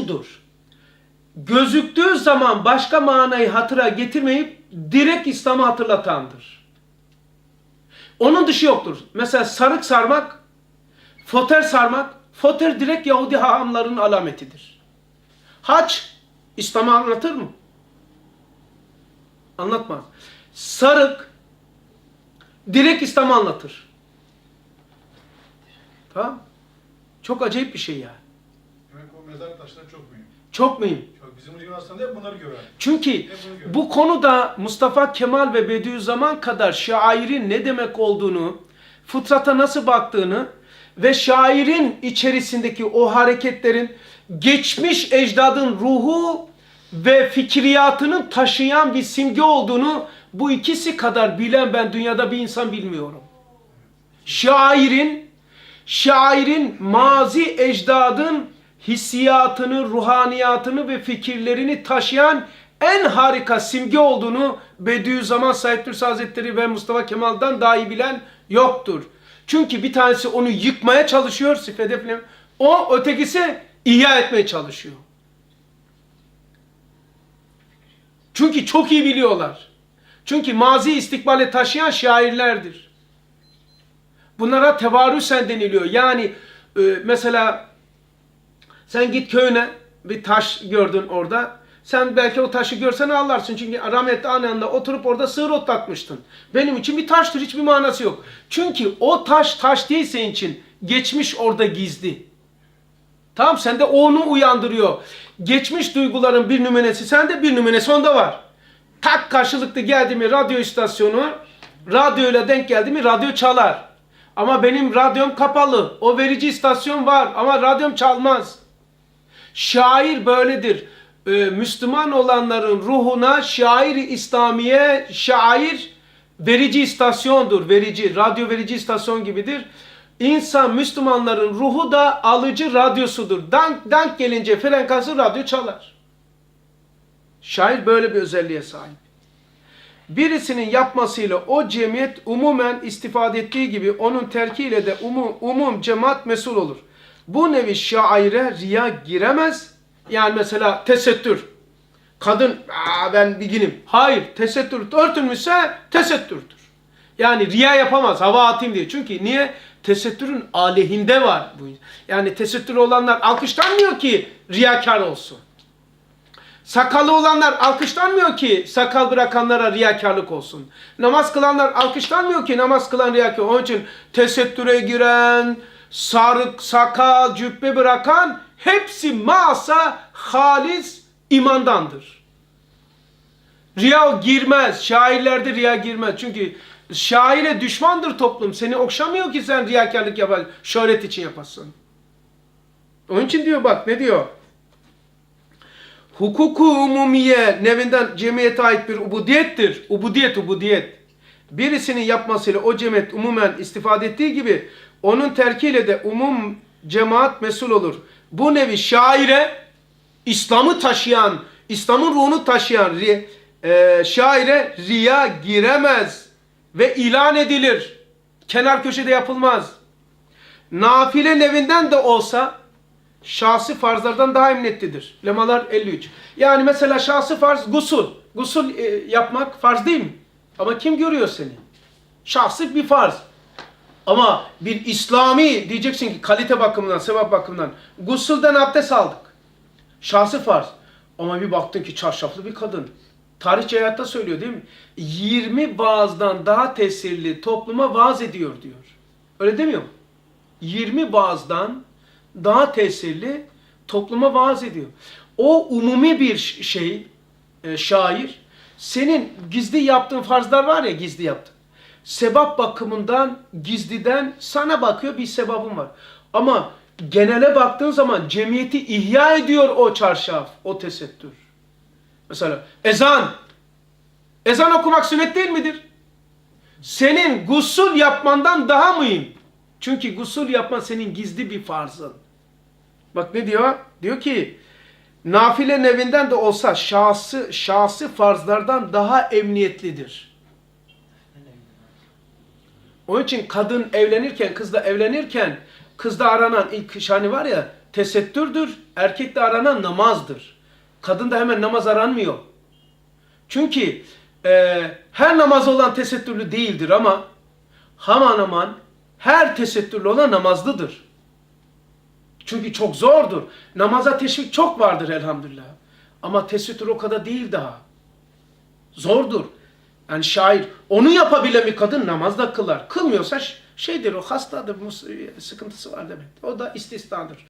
şudur. Gözüktüğü zaman başka manayı hatıra getirmeyip direkt İslam'ı hatırlatandır. Onun dışı yoktur. Mesela sarık sarmak, foter sarmak, foter direkt Yahudi hahamların alametidir. Hac, İslam'ı anlatır mı? Anlatmaz. Sarık, direkt İslam'ı anlatır. Tamam Çok acayip bir şey yani. Demek o mezar taşları çok mühim. Çok mühim. Çok bizim Yunanistan'da hep bunları görer. Çünkü bu konuda Mustafa Kemal ve Bediüzzaman kadar şairin ne demek olduğunu, fıtrata nasıl baktığını ve şairin içerisindeki o hareketlerin geçmiş ecdadın ruhu ve fikriyatının taşıyan bir simge olduğunu bu ikisi kadar bilen ben dünyada bir insan bilmiyorum. Şairin şairin mazi ecdadın hissiyatını, ruhaniyatını ve fikirlerini taşıyan en harika simge olduğunu Bediüzzaman Said Nursi Hazretleri ve Mustafa Kemal'dan daha iyi bilen yoktur. Çünkü bir tanesi onu yıkmaya çalışıyor, hedefle. O ötekisi ihya etmeye çalışıyor. Çünkü çok iyi biliyorlar. Çünkü mazi istikbale taşıyan şairlerdir. Bunlara tevarüsen deniliyor. Yani e, mesela sen git köyüne bir taş gördün orada. Sen belki o taşı görsen ağlarsın. Çünkü rahmetli annemle oturup orada sığır otlatmıştın. Benim için bir taştır. Hiçbir manası yok. Çünkü o taş taş değil senin için. Geçmiş orada gizli. Tamam sende onu uyandırıyor. Geçmiş duyguların bir nümunesi sende bir nümunesi onda var. Tak karşılıklı geldi mi radyo istasyonu radyoyla denk geldi mi radyo çalar. Ama benim radyom kapalı. O verici istasyon var ama radyom çalmaz. Şair böyledir. Ee, Müslüman olanların ruhuna şair-i İslamiye şair verici istasyondur. Verici, radyo verici istasyon gibidir. İnsan Müslümanların ruhu da alıcı radyosudur. Dank dank gelince frekansı radyo çalar. Şair böyle bir özelliğe sahip. Birisinin yapmasıyla o cemiyet umumen istifade ettiği gibi onun terkiyle de umum, umum cemaat mesul olur. Bu nevi şaire riya giremez. Yani mesela tesettür. Kadın Aa, ben biginim. Hayır tesettür örtülmüşse tesettürdür. Yani riya yapamaz hava atayım diye. Çünkü niye? Tesettürün aleyhinde var bu. Yani tesettür olanlar alkışlanmıyor ki riyakar olsun. Sakalı olanlar alkışlanmıyor ki sakal bırakanlara riyakarlık olsun. Namaz kılanlar alkışlanmıyor ki namaz kılan riyakar. Onun için tesettüre giren, sarık, sakal, cübbe bırakan hepsi masa halis imandandır. Riya girmez. Şairlerde riya girmez. Çünkü şaire düşmandır toplum. Seni okşamıyor ki sen riyakarlık yapar. Şöhret için yapasın. Onun için diyor bak ne diyor? Hukuku umumiye nevinden cemiyete ait bir ubudiyettir. Ubudiyet, ubudiyet. Birisinin yapmasıyla o cemiyet umumen istifade ettiği gibi onun terkiyle de umum cemaat mesul olur. Bu nevi şaire İslam'ı taşıyan, İslam'ın ruhunu taşıyan e, şaire riya giremez ve ilan edilir. Kenar köşede yapılmaz. Nafile nevinden de olsa şahsi farzlardan daha emniyetlidir. Lemalar 53. Yani mesela şahsi farz gusul. Gusul e, yapmak farz değil mi? Ama kim görüyor seni? Şahsi bir farz. Ama bir İslami diyeceksin ki kalite bakımından, sevap bakımından. Gusülden abdest aldık. Şahsi farz. Ama bir baktın ki çarşaflı bir kadın. Tarihçi hayatta söylüyor değil mi? 20 vaazdan daha tesirli topluma vaaz ediyor diyor. Öyle demiyor mu? 20 vaazdan daha tesirli topluma vaaz ediyor. O umumi bir şey, e, şair, senin gizli yaptığın farzlar var ya gizli yaptın. Sebap bakımından gizliden sana bakıyor bir sebabın var. Ama genele baktığın zaman cemiyeti ihya ediyor o çarşaf, o tesettür. Mesela ezan. Ezan okumak sünnet değil midir? Senin gusül yapmandan daha mühim. Çünkü gusül yapman senin gizli bir farzın. Bak ne diyor? Diyor ki nafile nevinden de olsa şahsı, şahsi farzlardan daha emniyetlidir. Onun için kadın evlenirken, kızla evlenirken kızda aranan ilk şani var ya tesettürdür, erkekte aranan namazdır. Kadında hemen namaz aranmıyor. Çünkü e, her namaz olan tesettürlü değildir ama aman aman her tesettürlü olan namazlıdır. Çünkü çok zordur. Namaza teşvik çok vardır elhamdülillah. Ama tesettür o kadar değil daha. Zordur. Yani şair onu yapabilen bir kadın namazda kılar. Kılmıyorsa şeydir o hastadır, sıkıntısı var demek. O da istisnadır.